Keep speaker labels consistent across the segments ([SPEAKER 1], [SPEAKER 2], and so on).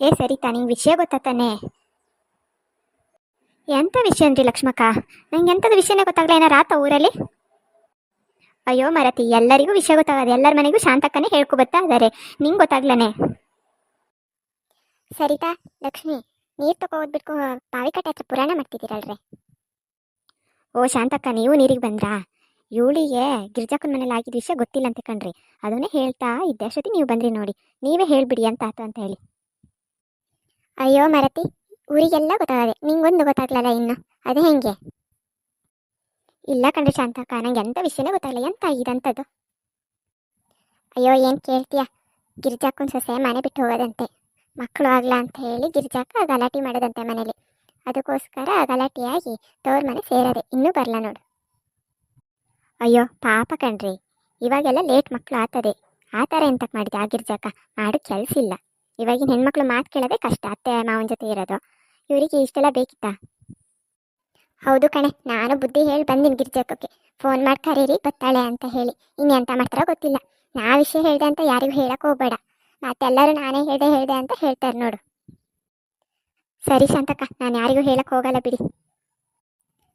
[SPEAKER 1] ಏ ಸರಿತಾ ನಿಂಗೆ ವಿಷಯ ಗೊತ್ತಾತಾನೆ ಎಂಥ ವಿಷಯ ಅಂದ್ರಿ ಲಕ್ಷ್ಮಕ್ಕ? ನಂಗೆ ಎಂಥದ್ದು ವಿಷಯನೇ ಗೊತ್ತಾಗಲ್ಲ ಏನಾರ ಆತ ಊರಲ್ಲಿ? ಅಯ್ಯೋ ಮರತಿ, ಎಲ್ಲರಿಗೂ ವಿಷಯ ಗೊತ್ತಾಗದೆ ಎಲ್ಲರ ಮನೆಗೂ ಶಾಂತಕ್ಕನೇ ಹೇಳ್ಕೊ ಬರ್ತಾ ಇದ್ದಾರೆ. ನಿಂಗೆ ಗೊತ್ತಾಗ್ಲನೆ? ಸರಿತಾ ಲಕ್ಷ್ಮಿ, ನೀರು ತಗೋ ಬಿಟ್ಕೊ ಬಾವಿಕಟ್ಟೆ ಹತ್ರ ಪುರಾಣ ಮಾಡ್ತಿದ್ದೀರಲ್ರಿ? ಓ ಶಾಂತಕ್ಕ, ನೀವು ನೀರಿಗೆ ಬಂದ್ರಾ? ಇವಳಿಗೆ ಗಿರ್ಜಾಕನ ಮನೇಲಿ ಆಗಿದ್ದ ವಿಷಯ ಗೊತ್ತಿಲ್ಲ ಅಂತ ಕಣ್ರಿ. ಅದನ್ನೇ ಹೇಳ್ತಾ ಇದ್ದೆ ನೀವು ಬಂದ್ರಿ ನೋಡಿ. ನೀವೇ ಹೇಳ್ಬಿಡಿ ಅಂತ ಆತು ಅಂತ ಹೇಳಿ. ಅಯ್ಯೋ ಮರತಿ, ಊರಿಗೆಲ್ಲ ಗೊತ್ತಾಗದೆ. ನಿಂಗೊಂದು ಗೊತ್ತಾಗ್ಲಲ್ಲ ಇನ್ನು? ಅದು ಹೆಂಗೆ? ಇಲ್ಲ ಕಣ್ರಿ ಶಾಂತಕ್ಕ, ನಂಗೆ ಎಂಥ ವಿಷಯನೇ ಗೊತ್ತಾಗಲ್ಲ ಎಂತ ಆಗಿದೆ ಅಂಥದ್ದು ಅಯ್ಯೋ, ಏನು ಕೇಳ್ತೀಯ? ಗಿರ್ಜಾಕ್ಕನ ಸೊಸೆ ಮನೆ ಬಿಟ್ಟು ಹೋಗೋದಂತೆ. ಮಕ್ಕಳು ಆಗ್ಲಾ ಅಂತ ಹೇಳಿ ಗಿರ್ಜಾಕ ಗಲಾಟೆ ಮಾಡೋದಂತೆ ಮನೇಲಿ. ಅದಕ್ಕೋಸ್ಕರ ಗಲಾಟೆಯಾಗಿ ತವ್ರ ಮನೆ ಸೇರದೆ. ಇನ್ನೂ ಬರಲ್ಲ ನೋಡು. ಅಯ್ಯೋ, ಪಾಪ ಕಣ್ರಿ. ಇವಾಗೆಲ್ಲ ಲೇಟ್ ಮಕ್ಕಳು ಆತದೆ. ಆ ಥರ ಎಂತಕ್ಕೆ ಮಾಡಿದೆ ಆ ಗಿರ್ಜಾಕ ಮಾಡೋ ಕೆಲಸ ಇಲ್ಲ ಇವಾಗಿನ ಹೆಣ್ಮಕ್ಳು ಮಾತು ಕೇಳೋದೇ ಕಷ್ಟ, ಅತ್ತೆ, ಮಾವನ ಜೊತೆ ಇರೋದು. ಇವರಿಗೆ ಇಷ್ಟೆಲ್ಲ ಬೇಕಿತ್ತಾ? ಹೌದು ಕಣೆ, ನಾನು ಬುದ್ಧಿ ಹೇಳಿ ಬಂದಿನಿ ಗಿರ್ಜಕ್ಕೆ ಫೋನ್ ಮಾಡಿ ಕರೀರಿ ಬತ್ತಾಳೆ ಅಂತ ಹೇಳಿ. ಇನ್ನೆಂತ ಮಾಡ್ತಾರೋ ಗೊತ್ತಿಲ್ಲ. ನಾ ವಿಷಯ ಹೇಳ್ದೆ ಅಂತ ಯಾರಿಗೂ ಹೇಳಕ್ ಹೋಗ್ಬೇಡ. ಮತ್ತೆಲ್ಲರೂ ನಾನೇ ಹೇಳ್ದೆ ಹೇಳ್ದೆ ಅಂತ ಹೇಳ್ತಾರೆ ನೋಡು. ಸರಿ ಶಾಂತಕ್ಕ, ನಾನು ಯಾರಿಗೂ ಹೇಳಕ್ ಹೋಗಲ್ಲ ಬಿಡಿ.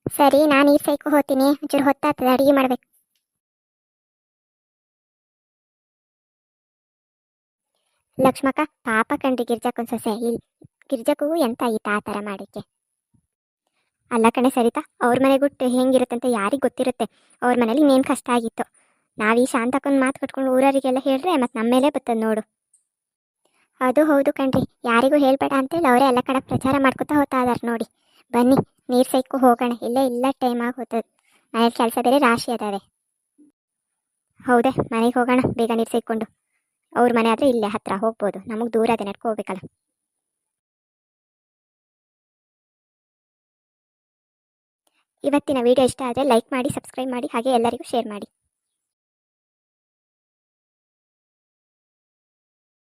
[SPEAKER 1] ಸರಿ, ನಾನು ಈ ಸೈಕು ಹೋಗ್ತೀನಿ ಒಂಚೂರು ಹೊತ್ತಾಗ್ತದೆ, ಅಡುಗೆ ಮಾಡ್ಬೇಕು. ಲಕ್ಷ್ಮಕ್ಕ, ಪಾಪ ಕಣ್ರಿ ಗಿರ್ಜಾಕೊಂದ್ ಸೊಸೆ. ಇಲ್ಲಿ ಗಿರ್ಜಕ್ಕೂ ಎಂತ ಈತ ಆ ಥರ ಮಾಡಿಕ್ಕೆ ಅಲ್ಲ ಕಣೆ ಸರಿತಾ, ಅವ್ರ ಮನೆಗುಟ್ಟು ಹೆಂಗಿರುತ್ತೆ ಅಂತ ಯಾರಿಗೆ ಗೊತ್ತಿರುತ್ತೆ. ಅವ್ರ ಮನೇಲಿ ಇನ್ನೇನು ಕಷ್ಟ ಆಗಿತ್ತು. ನಾವು ಈ ಶಾಂತಕ್ಕೊಂದು ಮಾತು ಕಟ್ಕೊಂಡು ಊರವರಿಗೆಲ್ಲ ಹೇಳ್ರೆ ಮತ್ತು ನಮ್ಮ ಮೇಲೆ ಬರ್ತದೆ ನೋಡು. ಅದು ಹೌದು ಕಣ್ರಿ. ಯಾರಿಗೂ ಹೇಳ್ಬೇಡ ಅಂತೇಳಿ ಅವರೇ ಎಲ್ಲ ಕಡೆ ಪ್ರಚಾರ ಮಾಡ್ಕೊತಾ ಹೋಗ್ತಾ ಇದಾರೆ ನೋಡಿ. ಬನ್ನಿ, ನೀರು ಸೈಕು ಹೋಗೋಣ. ಇಲ್ಲೇ ಇಲ್ಲ ಟೈಮ್ ಆಗಿ ಹೋಗ್ತದೆ ಮನೇಲಿ ಕೆಲಸ ಬೇರೆ ರಾಶಿ ಅದಾವೆ. ಹೌದೇ, ಮನೆಗೆ ಹೋಗೋಣ. ಬೇಗ ನೀರು ಸೈಕೊಂಡು ಅವ್ರ ಮನೆ ಆದರೆ ಇಲ್ಲೇ ಹತ್ರ ಹೋಗ್ಬೋದು. ನಮಗೆ ದೂರ ಅದೇ ನಡ್ಕೊ ಹೋಗ್ಬೇಕಲ್ಲ. ಇವತ್ತಿನ ವಿಡಿಯೋ ಇಷ್ಟ ಆದರೆ ಲೈಕ್ ಮಾಡಿ ಸಬ್ಸ್ಕ್ರೈಬ್ ಮಾಡಿ, ಹಾಗೆ ಎಲ್ಲರಿಗೂ ಶೇರ್ ಮಾಡಿ.